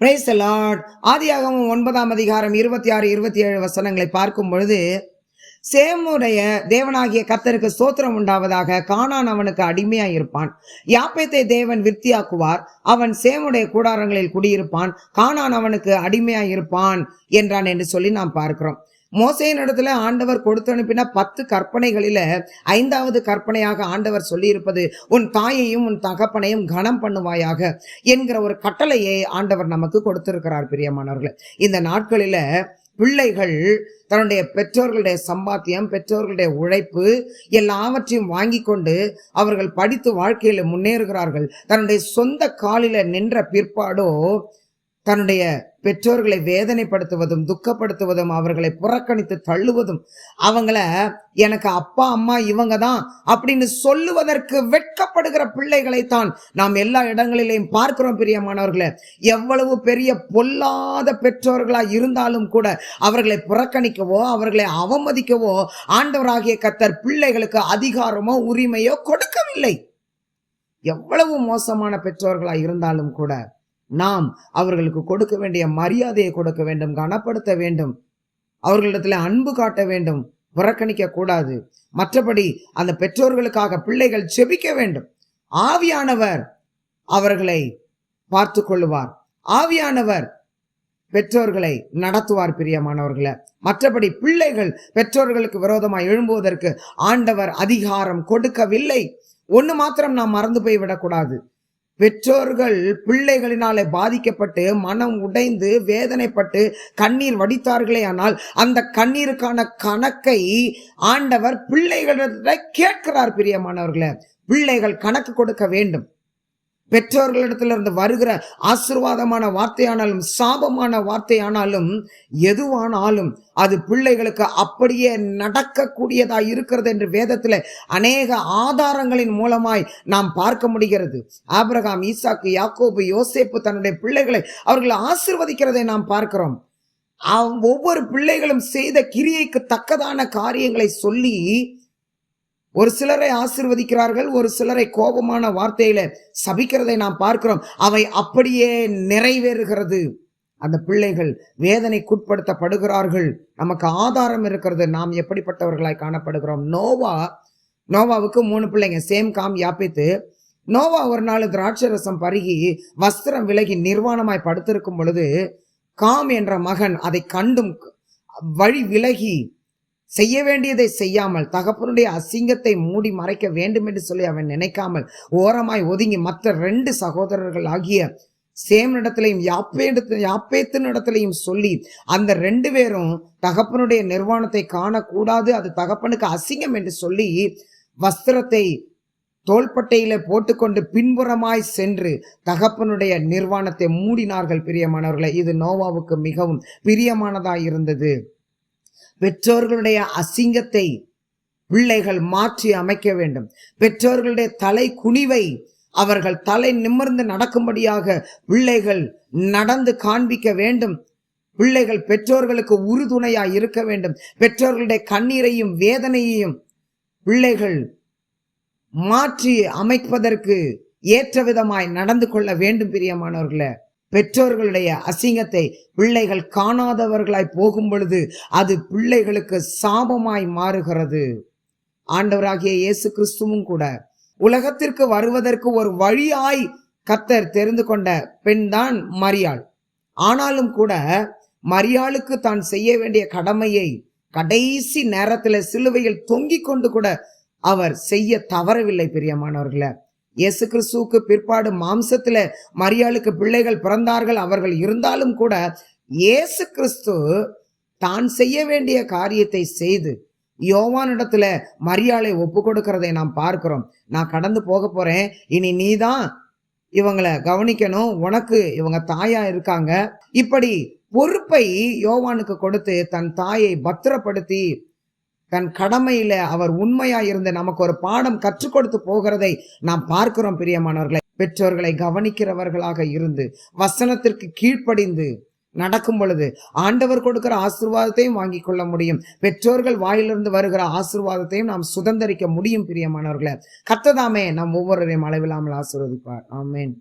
Price Lord ஆதியாகவும் ஒன்பதாம் அதிகாரம் இருபத்தி ஆறு இருபத்தி ஏழு வசனங்களை பார்க்கும் பொழுது சேமுடைய தேவனாகிய கத்தருக்கு ஸ்தோத்திரம் உண்டாவதாக காணான் அவனுக்கு அடிமையாய் இருப்பான் யாப்பேத்தை தேவன் விருத்தியாக்குவார். அவன் சேமுடைய கூடாரங்களில் குடியிருப்பான். காணான் அவனுக்கு அடிமையாய் இருப்பான் என்றான் என்று சொல்லி நாம் பார்க்கிறோம். மோசையின் இடத்துல ஆண்டவர் கொடுத்து அனுப்பின பத்து கற்பனைகளில ஐந்தாவது கற்பனையாக ஆண்டவர் சொல்லியிருப்பது உன் தாயையும் உன் தகப்பனையும் கனம் பண்ணுவாயாக என்கிற ஒரு கட்டளையை ஆண்டவர் நமக்கு கொடுத்திருக்கிறார் பிரியமானவர்களே. இந்த நாட்களில பிள்ளைகள் தன்னுடைய பெற்றோர்களுடைய சம்பாத்தியம் பெற்றோர்களுடைய உழைப்பு எல்லாவற்றையும் வாங்கி கொண்டு அவர்கள் படித்து வாழ்க்கையில் முன்னேறுகிறார்கள். தன்னுடைய சொந்த காலில் நின்ற பிற்பாடோ தன்னுடைய பெற்றோர்களை வேதனைப்படுத்துவதும் துக்கப்படுத்துவதும் அவர்களை புறக்கணித்து தள்ளுவதும் அவங்கள எனக்கு அப்பா அம்மா இவங்க தான் அப்படின்னு சொல்லுவதற்கு வெட்கப்படுகிற பிள்ளைகளை தான் நாம் எல்லா இடங்களிலையும் பார்க்கிறோம் பிரியமானவர்களே. எவ்வளவு பெரிய பொல்லாத பெற்றோர்களா இருந்தாலும் கூட அவர்களை புறக்கணிக்கவோ அவர்களை அவமதிக்கவோ ஆண்டவராகிய கத்தர் பிள்ளைகளுக்கு அதிகாரமோ உரிமையோ கொடுக்கவில்லை. எவ்வளவு மோசமான பெற்றோர்களா இருந்தாலும் கூட நாம் அவர்களுக்கு கொடுக்க வேண்டிய மரியாதையை கொடுக்க வேண்டும் கனப்படுத்த வேண்டும் அவர்களிடத்துல அன்பு காட்ட வேண்டும் புறக்கணிக்க கூடாது. மற்றபடி அந்த பெற்றோர்களுக்காக பிள்ளைகள் செபிக்க வேண்டும். ஆவியானவர் அவர்களை பார்த்து கொள்ளுவார். ஆவியானவர் பெற்றோர்களை நடத்துவார் பிரியமானவர்களை. மற்றபடி பிள்ளைகள் பெற்றோர்களுக்கு விரோதமாக எழும்புவதற்கு ஆண்டவர் அதிகாரம் கொடுக்கவில்லை. ஒன்று மாத்திரம் நாம் மறந்து போய் விடக்கூடாது. பெற்றோர்கள் பிள்ளைகளினாலே பாதிக்கப்பட்டு மனம் உடைந்து வேதனைப்பட்டு கண்ணீர் வடித்தார்களே ஆனால் அந்த கண்ணீருக்கான கணக்கை ஆண்டவர் பிள்ளைகளிட கேட்கிறார் பிரியமானவர்களே. பிள்ளைகள் கணக்கு கொடுக்க வேண்டும். பெற்றோர்களிடத்திலிருந்து வருகிற ஆசிர்வாதமான வார்த்தையானாலும் சாபமான வார்த்தையானாலும் எதுவானாலும் அது பிள்ளைகளுக்கு அப்படியே நடக்கக்கூடியதா இருக்கிறது என்று வேதத்தில் அநேக ஆதாரங்களின் மூலமாய் நாம் பார்க்க முடிகிறது. ஆபிரகாம் ஈசாக்கு யாக்கோபு யோசேப்பு தன்னுடைய பிள்ளைகளை அவர்களை ஆசிர்வதிக்கிறதை நாம் பார்க்கிறோம். ஒவ்வொரு பிள்ளைகளும் செய்த கிரியைக்கு தக்கதான காரியங்களை சொல்லி ஒரு சிலரை ஆசிர்வதிக்கிறார்கள் ஒரு சிலரை கோபமான வார்த்தையில சபிக்கிறதை நாம் பார்க்கிறோம். அவை அப்படியே நிறைவேறுகிறது. அந்த பிள்ளைகள் வேதனைக்குட்படுத்தப்படுகிறார்கள். நமக்கு ஆதாரம் இருக்கிறது. நாம் எப்படிப்பட்டவர்களாய் காணப்படுகிறோம். நோவா நோவாவுக்கு மூணு பிள்ளைங்க சேம் காம் யாப்பித்து. நோவா ஒரு நாள் திராட்சை ரசம் பருகி வஸ்திரம் விலகி நிர்வாணமாய் படுத்திருக்கும் பொழுது காம் என்ற மகன் அதை கண்டும் வழி விலகி செய்ய வேண்டியதை செய்யாமல் தகப்பனுடைய அசிங்கத்தை மூடி மறைக்க வேண்டும் என்று சொல்லி அவன் நினைக்காமல் ஓரமாய் ஒதுங்கி மற்ற ரெண்டு சகோதரர்கள் ஆகிய சேமனிடத்திலையும் யாப்பேடத்து யாப்பேத்தின் இடத்திலையும் சொல்லி அந்த ரெண்டு பேரும் தகப்பனுடைய நிர்வாணத்தை காணக்கூடாது அது தகப்பனுக்கு அசிங்கம் என்று சொல்லி வஸ்திரத்தை தோள்பட்டையில போட்டுக்கொண்டு பின்புறமாய் சென்று தகப்பனுடைய நிர்வாணத்தை மூடினார்கள் பிரியமானவர்களை. இது நோவாவுக்கு மிகவும் பிரியமானதாய் இருந்தது. பெற்றோர்களுடைய அசிங்கத்தை பிள்ளைகள் மாற்றி அமைக்க வேண்டும். பெற்றோர்களுடைய தலை குனிவை அவர்கள் தலை நிமிர்ந்து நடக்கும்படியாக பிள்ளைகள் நடந்து காண்பிக்க வேண்டும். பிள்ளைகள் பெற்றோர்களுக்கு உறுதுணையாய் இருக்க வேண்டும். பெற்றோர்களுடைய கண்ணீரையும் வேதனையையும் பிள்ளைகள் மாற்றி அமைப்பதற்கு ஏற்ற விதமாய் நடந்து கொள்ள வேண்டும் பிரியமானவர்களே. பெற்றோர்களுடைய அசிங்கத்தை பிள்ளைகள் காணாதவர்களாய் போகும் பொழுது அது பிள்ளைகளுக்கு சாபமாய் மாறுகிறது. ஆண்டவராகிய இயேசு கிறிஸ்துவும் கூட உலகத்திற்கு வருவதற்கு ஒரு வழியாய் கத்தர் தெரிந்து கொண்ட பெண்தான் மரியாள். ஆனாலும் கூட மரியாளுக்கு தான் செய்ய வேண்டிய கடமையை கடைசி நேரத்தில் சிலுவையில் தொங்கிக் கொண்டு கூட அவர் செய்ய தவறவில்லை பிரியமானவர்களை. இயேசு கிறிஸ்துவுக்கு பிற்பாடு மாம்சத்துல மரியாளுக்கு பிள்ளைகள் பிறந்தார்கள் அவர்கள் இருந்தாலும் கூட இயேசு கிறிஸ்து தான் செய்ய வேண்டிய காரியத்தை செய்து யோவானிடத்துல மரியாளை ஒப்பு கொடுக்கிறதை நாம் பார்க்கிறோம். நான் கடந்து போக போறேன். இனி நீதான் இவங்களை கவனிக்கணும். உனக்கு இவங்க தாயா இருக்காங்க. இப்படி பொறுப்பை யோவானுக்கு கொடுத்து தன் தாயை பத்திரப்படுத்தி தன் கடமையில அவர் உண்மையா இருந்து நமக்கு ஒரு பாடம் கற்றுக் கொடுத்து போகிறதை நாம் பார்க்கிறோம் பிரியமானவர்களை. பெற்றோர்களை கவனிக்கிறவர்களாக இருந்து வசனத்திற்கு கீழ்ப்படிந்து நடக்கும் பொழுது ஆண்டவர் கொடுக்கிற ஆசிர்வாதத்தையும் வாங்கி கொள்ள முடியும். பெற்றோர்கள் வாயிலிருந்து வருகிற ஆசிர்வாதத்தையும் நாம் சுதந்திரிக்க முடியும் பிரியமானவர்களை. கத்ததாமே நாம் ஒவ்வொருவரையும் அளவில்லாமல் ஆசிர்வதிப்பார். ஆமேன்.